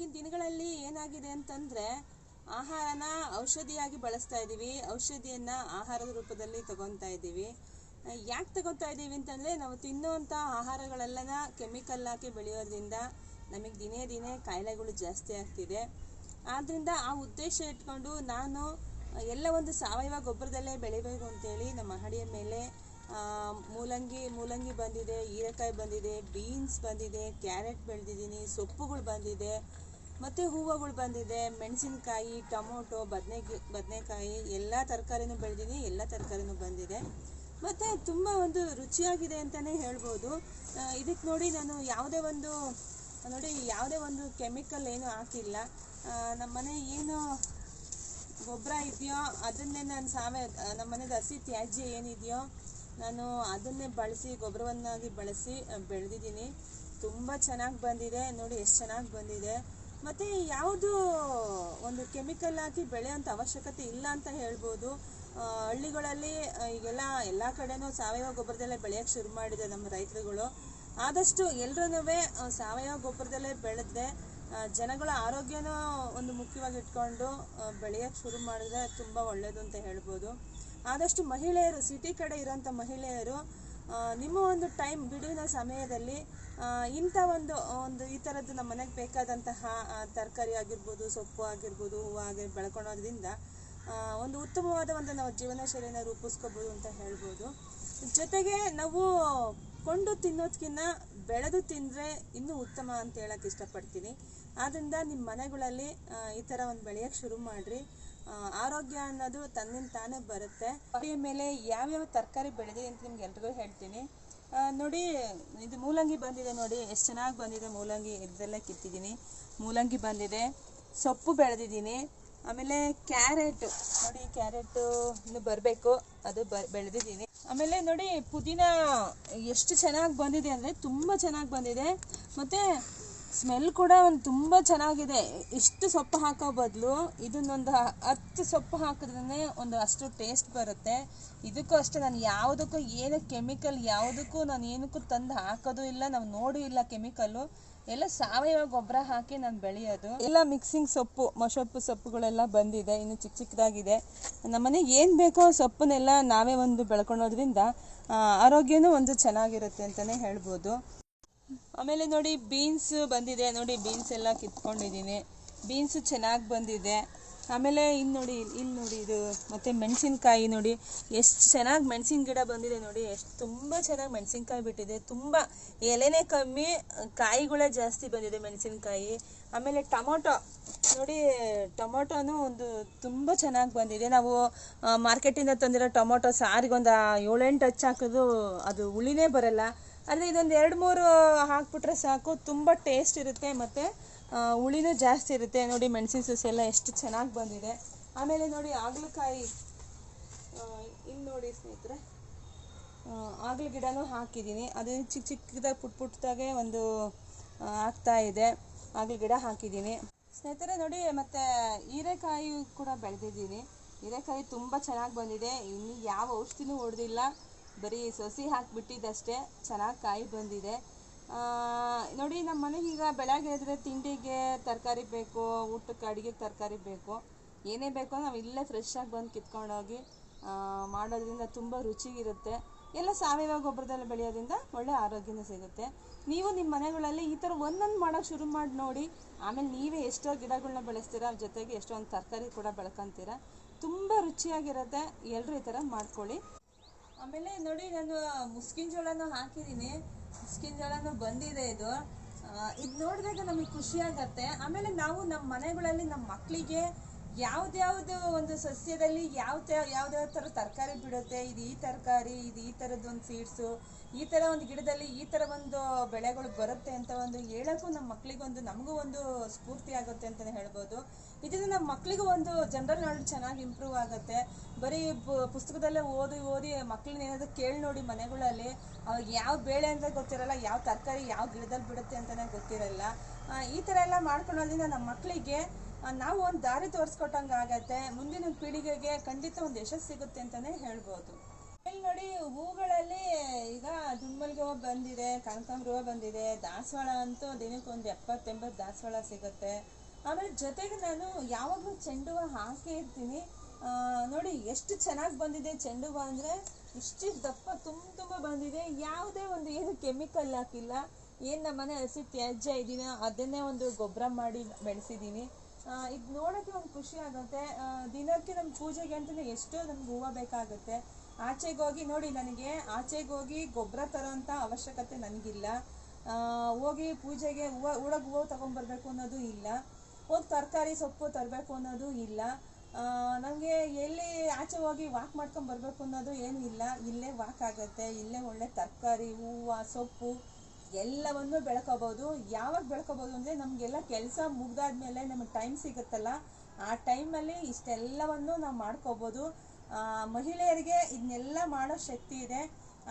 ಈಗಿನ ದಿನಗಳಲ್ಲಿ ಏನಾಗಿದೆ ಅಂತಂದರೆ ಆಹಾರನ ಔಷಧಿಯಾಗಿ ಬಳಸ್ತಾ ಇದ್ದೀವಿ ಔಷಧಿಯನ್ನು ಆಹಾರದ ರೂಪದಲ್ಲಿ ತಗೊತಾ ಇದ್ದೀವಿ ಯಾಕೆ ತಗೊತಾ ಇದ್ದೀವಿ ಅಂತಂದರೆ ನಾವು ತಿನ್ನುವಂಥ ಆಹಾರಗಳೆಲ್ಲನ ಕೆಮಿಕಲ್ ಹಾಕಿ ಬೆಳೆಯೋದ್ರಿಂದ ನಮಗೆ ದಿನೇ ದಿನೇ ಕಾಯಿಲೆಗಳು ಜಾಸ್ತಿ ಆಗ್ತಿದೆ. ಆದ್ದರಿಂದ ಆ ಉದ್ದೇಶ ಇಟ್ಕೊಂಡು ನಾನು ಎಲ್ಲ ಒಂದು ಸಾವಯವ ಗೊಬ್ಬರದಲ್ಲೇ ಬೆಳಿಬೇಕು ಅಂತೇಳಿ ನಮ್ಮ ಮಹಡಿಯ ಮೇಲೆ ಮೂಲಂಗಿ ಮೂಲಂಗಿ ಬಂದಿದೆ, ಹೀರೆಕಾಯಿ ಬಂದಿದೆ, ಬೀನ್ಸ್ ಬಂದಿದೆ, ಕ್ಯಾರೆಟ್ ಬೆಳೆದಿದ್ದೀನಿ, ಸೊಪ್ಪುಗಳು ಬಂದಿದೆ. ಮತ್ತು ಹೂವುಗಳು ಬಂದಿದೆ, ಮೆಣಸಿನಕಾಯಿ, ಟೊಮೊಟೊ ಬದನೆ ಬದನೆಕಾಯಿ, ಎಲ್ಲ ತರಕಾರಿನೂ ಬೆಳೆದಿದೆ, ಎಲ್ಲ ತರಕಾರಿನೂ ಬಂದಿದೆ. ಮತ್ತು ತುಂಬ ಒಂದು ರುಚಿಯಾಗಿದೆ ಅಂತಲೇ ಹೇಳ್ಬೋದು. ಇದಕ್ಕೆ ನೋಡಿ ನಾನು ಯಾವುದೇ ಒಂದು, ನೋಡಿ ಯಾವುದೇ ಒಂದು ಕೆಮಿಕಲ್ ಏನು ಹಾಕಿಲ್ಲ. ನಮ್ಮ ಮನೆ ಏನು ಗೊಬ್ಬರ ಇದೆಯೋ ಅದನ್ನೇ ನಾನು ಸಾವೆ ನಮ್ಮ ಮನೆದು ಹಸಿ ತ್ಯಾಜ್ಯ ಏನಿದೆಯೋ ನಾನು ಅದನ್ನೇ ಬಳಸಿ, ಗೊಬ್ಬರವನ್ನಾಗಿ ಬಳಸಿ ಬೆಳೆದಿದ್ದೀನಿ. ತುಂಬ ಚೆನ್ನಾಗಿ ಬಂದಿದೆ. ನೋಡಿ, ಎಷ್ಟು ಚೆನ್ನಾಗಿ ಬಂದಿದೆ. ಮತ್ತು ಯಾವುದು ಒಂದು ಕೆಮಿಕಲ್ ಹಾಕಿ ಬೆಳೆಯೋಂಥ ಅವಶ್ಯಕತೆ ಇಲ್ಲ ಅಂತ ಹೇಳ್ಬೋದು. ಹಳ್ಳಿಗಳಲ್ಲಿ ಈಗೆಲ್ಲ ಎಲ್ಲ ಕಡೆನೂ ಸಾವಯವ ಗೊಬ್ಬರದಲ್ಲೇ ಬೆಳೆಯೋಕ್ಕೆ ಶುರು ಮಾಡಿದೆ ನಮ್ಮ ರೈತರುಗಳು. ಆದಷ್ಟು ಎಲ್ಲರೂ ಸಾವಯವ ಗೊಬ್ಬರದಲ್ಲೇ ಬೆಳೆದ್ರೆ ಜನಗಳ ಆರೋಗ್ಯನೂ ಒಂದು ಮುಖ್ಯವಾಗಿ ಇಟ್ಕೊಂಡು ಬೆಳೆಯೋಕ್ಕೆ ಶುರು ಮಾಡಿದ್ರೆ ತುಂಬ ಒಳ್ಳೆಯದು ಅಂತ ಹೇಳ್ಬೋದು. ಆದಷ್ಟು ಮಹಿಳೆಯರು ಸಿಟಿ ಕಡೆ ಇರೋಂಥ ಮಹಿಳೆಯರು ನಿಮ್ಮ ಒಂದು ಟೈಮ್ ಬಿಡುವಿನ ಸಮಯದಲ್ಲಿ ಇಂಥ ಒಂದು ಒಂದು ಈ ಥರದ್ದು ನಮ್ಮ ಮನೆಗೆ ಬೇಕಾದಂತಹ ತರಕಾರಿ ಆಗಿರ್ಬೋದು, ಸೊಪ್ಪು ಆಗಿರ್ಬೋದು, ಹೂವು ಆಗಿ ಬೆಳ್ಕೊಳೋದ್ರಿಂದ ಒಂದು ಉತ್ತಮವಾದ ಒಂದು ನಾವು ಜೀವನ ಶೈಲಿನ ರೂಪಿಸ್ಕೋಬೋದು ಅಂತ ಹೇಳ್ಬೋದು. ಜೊತೆಗೆ ನಾವು ಕೊಂಡು ತಿನ್ನೋದ್ಕಿಂತ ಬೆಳೆದು ತಿಂದರೆ ಇನ್ನೂ ಉತ್ತಮ ಅಂತ ಹೇಳಕ್ಕೆ ಇಷ್ಟಪಡ್ತೀನಿ. ಆದ್ದರಿಂದ ನಿಮ್ಮ ಮನೆಗಳಲ್ಲಿ ಈ ಥರ ಒಂದು ಬೆಳೆಯೋಕ್ಕೆ ಶುರು ಮಾಡಿರಿ. ಆರೋಗ್ಯ ಅನ್ನೋದು ತನ್ನಿಂದ ತಾನೇ ಬರುತ್ತೆ. ಅಡಿಗೆ ಮೇಲೆ ಯಾವ್ಯಾವ ತರಕಾರಿ ಬೆಳೆದಿದೆ ಅಂತ ನಿಮ್ಗೆ ಎಲ್ರಿಗೂ ಹೇಳ್ತೀನಿ. ನೋಡಿ, ಇದು ಮೂಲಂಗಿ ಬಂದಿದೆ ನೋಡಿ. ಎಷ್ಟು ಚೆನ್ನಾಗಿ ಬಂದಿದೆ ಮೂಲಂಗಿ. ಇದೆಲ್ಲ ಕಿತ್ತಿದ್ದೀನಿ. ಮೂಲಂಗಿ ಬಂದಿದೆ. ಸೊಪ್ಪು ಬೆಳೆದಿದ್ದೀನಿ. ಆಮೇಲೆ ಕ್ಯಾರೆಟ್. ನೋಡಿ, ಕ್ಯಾರೆಟು ಇನ್ನು ಬರಬೇಕು. ಅದು ಬ, ಬೆಳೆದಿದ್ದೀನಿ. ಆಮೇಲೆ ನೋಡಿ, ಪುದೀನ ಎಷ್ಟು ಚೆನ್ನಾಗಿ ಬಂದಿದೆ ಅಂದರೆ ತುಂಬ ಚೆನ್ನಾಗಿ ಬಂದಿದೆ. ಮತ್ತು ಸ್ಮೆಲ್ ಕೂಡ ಒಂದು ತುಂಬ ಚೆನ್ನಾಗಿದೆ. ಇಷ್ಟು ಸೊಪ್ಪು ಹಾಕೋ ಬದಲು ಇದನ್ನೊಂದು ಹತ್ತು ಸೊಪ್ಪು ಹಾಕಿದ್ರೇ ಒಂದು ಅಷ್ಟು ಟೇಸ್ಟ್ ಬರುತ್ತೆ. ಇದಕ್ಕೂ ಅಷ್ಟೇ ನಾನು ಯಾವುದಕ್ಕೂ ಏನು ಕೆಮಿಕಲ್ ಯಾವುದಕ್ಕೂ ನಾನು ಏನಕ್ಕೂ ತಂದು ಹಾಕೋದು ಇಲ್ಲ, ನಾವು ನೋಡೂ ಇಲ್ಲ ಕೆಮಿಕಲ್ಲು ಎಲ್ಲ ಸಾವಯವ ಗೊಬ್ಬರ ಹಾಕಿ ನಾನು ಬೆಳೆಯೋದು. ಎಲ್ಲ ಮಿಕ್ಸಿಂಗ್ ಸೊಪ್ಪು ಮೊಸೊಪ್ಪು ಸೊಪ್ಪುಗಳೆಲ್ಲ ಬಂದಿದೆ, ಇನ್ನು ಚಿಕ್ಕ ಚಿಕ್ಕದಾಗಿದೆ ನಮ್ಮನೆಗೆ ಏನು ಬೇಕೋ ಸೊಪ್ಪನ್ನೆಲ್ಲ ನಾವೇ ಒಂದು ಬೆಳ್ಕೊಳೋದ್ರಿಂದ ಆರೋಗ್ಯನೂ ಒಂದು ಚೆನ್ನಾಗಿರುತ್ತೆ ಅಂತಲೇ ಹೇಳ್ಬೋದು. ಆಮೇಲೆ ನೋಡಿ ಬೀನ್ಸ್ ಬಂದಿದೆ. ನೋಡಿ ಬೀನ್ಸ್ ಎಲ್ಲ ಕಿತ್ಕೊಂಡಿದ್ದೀನಿ. ಬೀನ್ಸ್ ಚೆನ್ನಾಗಿ ಬಂದಿದೆ. ಆಮೇಲೆ ಇನ್ನು ನೋಡಿ ಇಲ್ಲಿ ನೋಡಿ ಇದು ಮತ್ತು ಮೆಣಸಿನ್ಕಾಯಿ ನೋಡಿ. ಎಷ್ಟು ಚೆನ್ನಾಗಿ ಮೆಣಸಿನ ಗಿಡ ಬಂದಿದೆ ನೋಡಿ. ಎಷ್ಟು ತುಂಬ ಚೆನ್ನಾಗಿ ಮೆಣಸಿನ್ಕಾಯಿ ಬಿಟ್ಟಿದೆ. ತುಂಬ ಎಲೆನೇ ಕಮ್ಮಿ, ಕಾಯಿಗಳೇ ಜಾಸ್ತಿ ಬಂದಿದೆ ಮೆಣಸಿನ್ಕಾಯಿ. ಆಮೇಲೆ ಟೊಮೊಟೊ. ನೋಡಿ, ಟೊಮೊಟೊನು ಒಂದು ತುಂಬ ಚೆನ್ನಾಗಿ ಬಂದಿದೆ. ನಾವು ಮಾರ್ಕೆಟಿಂದ ತಂದಿರೋ ಟೊಮೊಟೊ ಸಾರಿಗೊಂದು ಏಳೆಂಟು ಹಚ್ಚು ಹಾಕಿದ್ರು ಅದು ಹುಳಿನೇ ಬರಲ್ಲ. ಆದರೆ ಇದೊಂದು ಎರಡು ಮೂರು ಹಾಕ್ಬಿಟ್ರೆ ಸಾಕು. ತುಂಬ ಟೇಸ್ಟ್ ಇರುತ್ತೆ ಮತ್ತು ಹುಳಿನೂ ಜಾಸ್ತಿ ಇರುತ್ತೆ. ನೋಡಿ ಮೆಣಸಿನ ಸಸಿ ಎಲ್ಲ ಎಷ್ಟು ಚೆನ್ನಾಗಿ ಬಂದಿದೆ. ಆಮೇಲೆ ನೋಡಿ ಹಾಗಲಕಾಯಿ ಇಲ್ಲಿ ನೋಡಿ ಸ್ನೇಹಿತರೆ ಆಗಲ ಗಿಡನೂ ಹಾಕಿದ್ದೀನಿ. ಅದು ಚಿಕ್ಕ ಚಿಕ್ಕದಾಗಿ ಪುಟ್ ಪುಟ್ಟದಾಗೆ ಒಂದು ಆಗ್ತಾ ಇದೆ. ಆಗಲ ಗಿಡ ಹಾಕಿದ್ದೀನಿ. ಸ್ನೇಹಿತರೆ ನೋಡಿ ಮತ್ತು ಹೀರೆಕಾಯಿ ಕೂಡ ಬೆಳೆದಿದ್ದೀನಿ. ಹೀರೆಕಾಯಿ ತುಂಬ ಚೆನ್ನಾಗಿ ಬಂದಿದೆ. ಇನ್ನು ಯಾವ ಔಷಧಿನೂ ಹೊಡೆದಿಲ್ಲ. ಬರೀ ಸಸಿ ಹಾಕಿಬಿಟ್ಟಿದ್ದಷ್ಟೇ, ಚೆನ್ನಾಗಿ ಕಾಯಿ ಬಂದಿದೆ. ನೋಡಿ ನಮ್ಮ ಮನೆಗೆ ಈಗ ಬೆಳಗ್ಗೆ ಎದ್ರೆ ತಿಂಡಿಗೆ ತರಕಾರಿ ಬೇಕು, ಊಟಕ್ಕೆ ಅಡುಗೆಗೆ ತರಕಾರಿ ಬೇಕು, ಏನೇ ಬೇಕೋ ನಾವು ಇಲ್ಲೇ ಫ್ರೆಶ್ಶಾಗಿ ಬಂದು ಕಿತ್ಕೊಂಡೋಗಿ ಮಾಡೋದ್ರಿಂದ ತುಂಬ ರುಚಿಗಿರುತ್ತೆ. ಎಲ್ಲ ಸಾವಯವ ಗೊಬ್ಬರದಲ್ಲಿ ಬೆಳೆಯೋದ್ರಿಂದ ಒಳ್ಳೆ ಆರೋಗ್ಯನೂ ಸಿಗುತ್ತೆ. ನೀವು ನಿಮ್ಮ ಮನೆಗಳಲ್ಲಿ ಈ ಥರ ಒಂದೊಂದು ಮಾಡೋಕ್ಕೆ ಶುರು ಮಾಡಿ ನೋಡಿ, ಆಮೇಲೆ ನೀವೇ ಎಷ್ಟೋ ಗಿಡಗಳನ್ನ ಬೆಳೆಸ್ತೀರಾ ಅದ್ರ ಜೊತೆಗೆ ಎಷ್ಟೊಂದು ತರಕಾರಿ ಕೂಡ ಬೆಳ್ಕೊತೀರ, ತುಂಬ ರುಚಿಯಾಗಿರುತ್ತೆ. ಎಲ್ಲರೂ ಈ ಥರ ಮಾಡ್ಕೊಳ್ಳಿ. ಆಮೇಲೆ ನೋಡಿ ನಾನು ಮುಸ್ಕಿನ್ ಜೋಳನೂ ಹಾಕಿದ್ದೀನಿ. ಮುಸ್ಕಿನ್ ಜೋಳನೂ ಬಂದಿದೆ ಇದು. ಇದು ನೋಡಿದಾಗ ನಮಗೆ ಖುಷಿ ಆಗತ್ತೆ. ಆಮೇಲೆ ನಾವು ನಮ್ಮ ಮನೆಗಳಲ್ಲಿ ನಮ್ಮ ಮಕ್ಕಳಿಗೆ ಯಾವ್ದ್ಯಾವ್ದು ಒಂದು ಸಸ್ಯದಲ್ಲಿ ಯಾವ ಯಾವ್ದಾವ ಥರ ತರಕಾರಿ ಬಿಡುತ್ತೆ? ಇದು ಈ ತರಕಾರಿ, ಇದು ಈ ಥರದ್ದೊಂದು ಸೀಡ್ಸು ಈ ಥರ ಒಂದು ಗಿಡದಲ್ಲಿ ಈ ಥರ ಒಂದು ಬೆಳೆಗಳು ಬರುತ್ತೆ ಅಂತ ಒಂದು ಹೇಳೋಕ್ಕೂ ನಮ್ಮ ಮಕ್ಕಳಿಗೊಂದು ನಮಗೂ ಒಂದು ಸ್ಫೂರ್ತಿ ಆಗುತ್ತೆ ಅಂತಲೇ ಹೇಳ್ಬೋದು. ಇದರಿಂದ ನಮ್ಮ ಮಕ್ಕಳಿಗೂ ಒಂದು ಜನರಲ್ ನಾಲೆಡ್ಜ್ ಚೆನ್ನಾಗಿ ಇಂಪ್ರೂವ್ ಆಗುತ್ತೆ. ಬರೀ ಪುಸ್ತಕದಲ್ಲೇ ಓದಿ ಓದಿ ಮಕ್ಕಳನ್ನ ಏನಾದರೂ ಕೇಳಿ ನೋಡಿ ಮನೆಗಳಲ್ಲಿ, ಅವಾಗ ಯಾವ ಬೇಳೆ ಅಂತ ಗೊತ್ತಿರಲ್ಲ, ಯಾವ ತರಕಾರಿ ಯಾವ ಗಿಡದಲ್ಲಿ ಬಿಡುತ್ತೆ ಅಂತಲೇ ಗೊತ್ತಿರಲ್ಲ. ಈ ಥರ ಎಲ್ಲ ಮಾಡ್ಕೊಳೋದ್ರಿಂದ ನಮ್ಮ ಮಕ್ಕಳಿಗೆ ನಾವು ಒಂದು ದಾರಿ ತೋರಿಸ್ಕೊಟ್ಟಂಗೆ ಆಗತ್ತೆ. ಮುಂದಿನ ಪೀಳಿಗೆಗೆ ಖಂಡಿತ ಒಂದು ಯಶಸ್ಸು ಸಿಗುತ್ತೆ ಅಂತಲೇ ಹೇಳ್ಬೋದು. ಇಲ್ಲಿ ನೋಡಿ, ಹೂಗಳಲ್ಲಿ ಈಗ ದುಂಬಲ್ಗೆ ಹೂವು ಬಂದಿದೆ, ಕನಕಾಂಬ್ರ ಹೂವು ಬಂದಿದೆ. ದಾಸವಾಳ ಅಂತೂ ದಿನಕ್ಕೆ ಒಂದು ಎಪ್ಪತ್ತೆಂಬತ್ತು ದಾಸವಾಳ ಸಿಗುತ್ತೆ. ಆಮೇಲೆ ಜೊತೆಗೆ ನಾನು ಯಾವಾಗಲೂ ಚೆಂಡು ಹೂವು ಹಾಕೇ ಇರ್ತೀನಿ. ನೋಡಿ, ಎಷ್ಟು ಚೆನ್ನಾಗಿ ಬಂದಿದೆ ಚೆಂಡು ಹೂವು ಅಂದರೆ ಇಷ್ಟು ದಪ್ಪ ತುಂಬ ತುಂಬ ಬಂದಿದೆ. ಯಾವುದೇ ಒಂದು ಏನು ಕೆಮಿಕಲ್ ಹಾಕಿಲ್ಲ. ಏನು ನಮ್ಮ ಮನೆ ಹಸಿ ತ್ಯಾಜ್ಯ ಇದೀನೋ ಅದನ್ನೇ ಒಂದು ಗೊಬ್ಬರ ಮಾಡಿ ಬೆಳೆಸಿದ್ದೀನಿ. ಇದು ನೋಡೋಕ್ಕೆ ಒಂದು ಖುಷಿ ಆಗುತ್ತೆ. ದಿನಕ್ಕೆ ನಮ್ಮ ಪೂಜೆಗೆ ಅಂತಲೇ ಎಷ್ಟೋ ನಮ್ಗೆ ಹೂವು ಬೇಕಾಗುತ್ತೆ. ಆಚೆಗೆ ಹೋಗಿ ನೋಡಿ, ನನಗೆ ಆಚೆಗೆ ಹೋಗಿ ಗೊಬ್ಬರ ತರೋಂಥ ಅವಶ್ಯಕತೆ ನನಗಿಲ್ಲ. ಹೋಗಿ ಪೂಜೆಗೆ ಹೂವು ಹೂಡೋಕೆ ಹೂವು ತೊಗೊಂಬರ್ಬೇಕು ಅನ್ನೋದು ಇಲ್ಲ. ಹೋಗಿ ತರಕಾರಿ ಸೊಪ್ಪು ತರಬೇಕು ಅನ್ನೋದು ಇಲ್ಲ. ನನಗೆ ಎಲ್ಲಿ ಆಚೆ ಹೋಗಿ ವಾಕ್ ಮಾಡ್ಕೊಂಡು ಬರಬೇಕು ಅನ್ನೋದು ಏನು ಇಲ್ಲ. ಇಲ್ಲೇ ವಾಕ್ ಆಗುತ್ತೆ. ಇಲ್ಲೇ ಒಳ್ಳೆ ತರಕಾರಿ, ಹೂವು, ಸೊಪ್ಪು ಎಲ್ಲವನ್ನು ಬೆಳ್ಕೋಬೋದು. ಯಾವಾಗ ಬೆಳ್ಕೋಬೋದು ಅಂದರೆ ನಮಗೆಲ್ಲ ಕೆಲಸ ಮುಗ್ದಾದ್ಮೇಲೆ ನಮಗೆ ಟೈಮ್ ಸಿಗುತ್ತಲ್ಲ. ಆ ಟೈಮಲ್ಲಿ ಇಷ್ಟೆಲ್ಲವನ್ನು ನಾವು ಮಾಡ್ಕೋಬೋದು. ಮಹಿಳೆಯರಿಗೆ ಇದನ್ನೆಲ್ಲ ಮಾಡೋ ಶಕ್ತಿ ಇದೆ.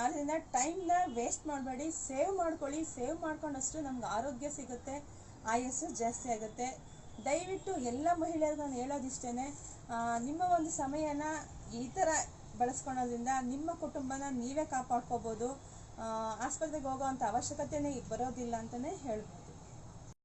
ಆದ್ದರಿಂದ ಟೈಮ್ನ ವೇಸ್ಟ್ ಮಾಡಬೇಡಿ. ಸೇವ್ ಮಾಡ್ಕೊಳ್ಳಿ. ಸೇವ್ ಮಾಡ್ಕೊಂಡಷ್ಟು ನಮ್ಗೆ ಆರೋಗ್ಯ ಸಿಗುತ್ತೆ. ಆಯಸ್ಸು ಜಾಸ್ತಿ ಆಗುತ್ತೆ. ದಯವಿಟ್ಟು ಎಲ್ಲ ಮಹಿಳೆಯರಿಗೂ ನಾನು ಹೇಳೋದಿಷ್ಟೇ ನಿಮ್ಮ ಒಂದು ಸಮಯನ ಈ ಥರ ಬಳಸ್ಕೊಳೋದ್ರಿಂದ ನಿಮ್ಮ ಕುಟುಂಬನ ನೀವೇ ಕಾಪಾಡ್ಕೋಬೋದು. ಆಸ್ಪತ್ರೆಗೆ ಹೋಗೋವಂಥ ಅವಶ್ಯಕತೆನೇ ಬರೋದಿಲ್ಲ ಅಂತಲೇ ಹೇಳ್ಬೋದು.